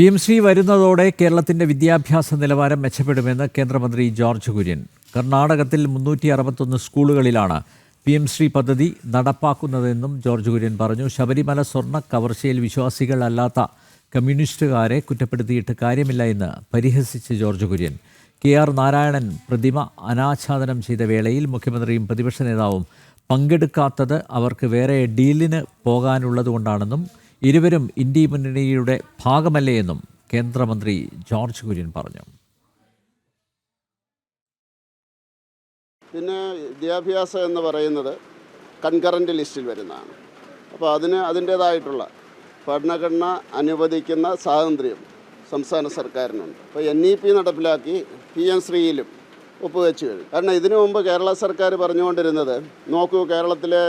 P M C വരുന്നതോടെ കേരളത്തിന്റെ വിദ്യാഭ്യാസ നിലവാരം മെച്ചപ്പെടുമെന്ന് കേന്ദ്രമന്ത്രി ജോർജ് കുര്യൻ. കർണാടകത്തിൽ മുന്നൂറ്റി അറുപത്തൊന്ന് സ്കൂളുകളിലാണ് പി എം ശ്രീ പദ്ധതി നടപ്പാക്കുന്നതെന്നും ജോർജ് കുര്യൻ പറഞ്ഞു. ശബരിമല സ്വർണ കവർച്ചയിൽ വിശ്വാസികളല്ലാത്ത കമ്മ്യൂണിസ്റ്റുകാരെ കുറ്റപ്പെടുത്തിയിട്ട് കാര്യമില്ല എന്ന് പരിഹസിച്ച് ജോർജ് കുര്യൻ. കെ ആർ നാരായണൻ പ്രതിമ അനാച്ഛാദനം ചെയ്ത വേളയിൽ മുഖ്യമന്ത്രിയും പ്രതിപക്ഷ നേതാവും പങ്കെടുക്കാത്തത് അവർക്ക് വേറെ ഡീലിന് പോകാനുള്ളതുകൊണ്ടാണെന്നും ഇരുവരും ഇന്ത്യ മുന്നണിയുടെ ഭാഗമല്ലേ എന്നും കേന്ദ്രമന്ത്രി ജോർജ് കുര്യൻ പറഞ്ഞു. പിന്നെ വിദ്യാഭ്യാസം എന്ന് പറയുന്നത് കൺകറന്റ് ലിസ്റ്റിൽ വരുന്നതാണ്. അപ്പോൾ അതിന് അതിന്റേതായിട്ടുള്ള ഭരണഘടന അനുവദിക്കുന്ന സ്വാതന്ത്ര്യം സംസ്ഥാന സർക്കാരിനുണ്ട്. അപ്പോൾ എൻ ഇ പി നടപ്പിലാക്കി പി എം ശ്രീയിലും ഒപ്പുവെച്ച് കഴിഞ്ഞു. കാരണം ഇതിനു മുമ്പ് കേരള സർക്കാർ പറഞ്ഞുകൊണ്ടിരുന്നത് നോക്കൂ കേരളത്തിലെ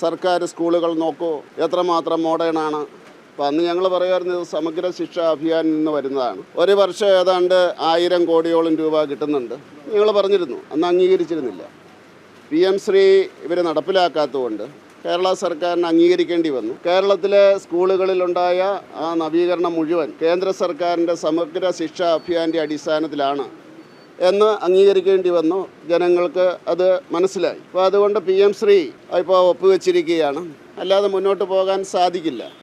സർക്കാർ സ്കൂളുകൾ നോക്കൂ. എത്രമാത്രം മോഡേണാണ് അപ്പോൾ അന്ന് ഞങ്ങൾ പറയുമായിരുന്നു ഇത് സമഗ്ര ശിക്ഷാ അഭിയാനിൽ നിന്ന് വരുന്നതാണ്. ഒരു വർഷം ഏതാണ്ട് ആയിരം കോടിയോളം രൂപ കിട്ടുന്നുണ്ട്. ഞങ്ങൾ പറഞ്ഞിരുന്നു. അന്ന് അംഗീകരിച്ചിരുന്നില്ല. പി എം ശ്രീ ഇവർ നടപ്പിലാക്കാത്തതുകൊണ്ട് കേരള സർക്കാരിന് അംഗീകരിക്കേണ്ടി വന്നു. കേരളത്തിലെ സ്കൂളുകളിലുണ്ടായ ആ നവീകരണം മുഴുവൻ കേന്ദ്ര സർക്കാരിന്റെ സമഗ്ര ശിക്ഷാ അഭിയാന്റെ അടിസ്ഥാനത്തിലാണ് എന്ന് അംഗീകരിക്കേണ്ടി വന്നു. ജനങ്ങൾക്ക് അത് മനസ്സിലായി. അപ്പോൾ അതുകൊണ്ട് പി എം ശ്രീ ഇപ്പോൾ ഒപ്പുവെച്ചിരിക്കുകയാണ്. അല്ലാതെ മുന്നോട്ട് പോകാൻ സാധിക്കില്ല.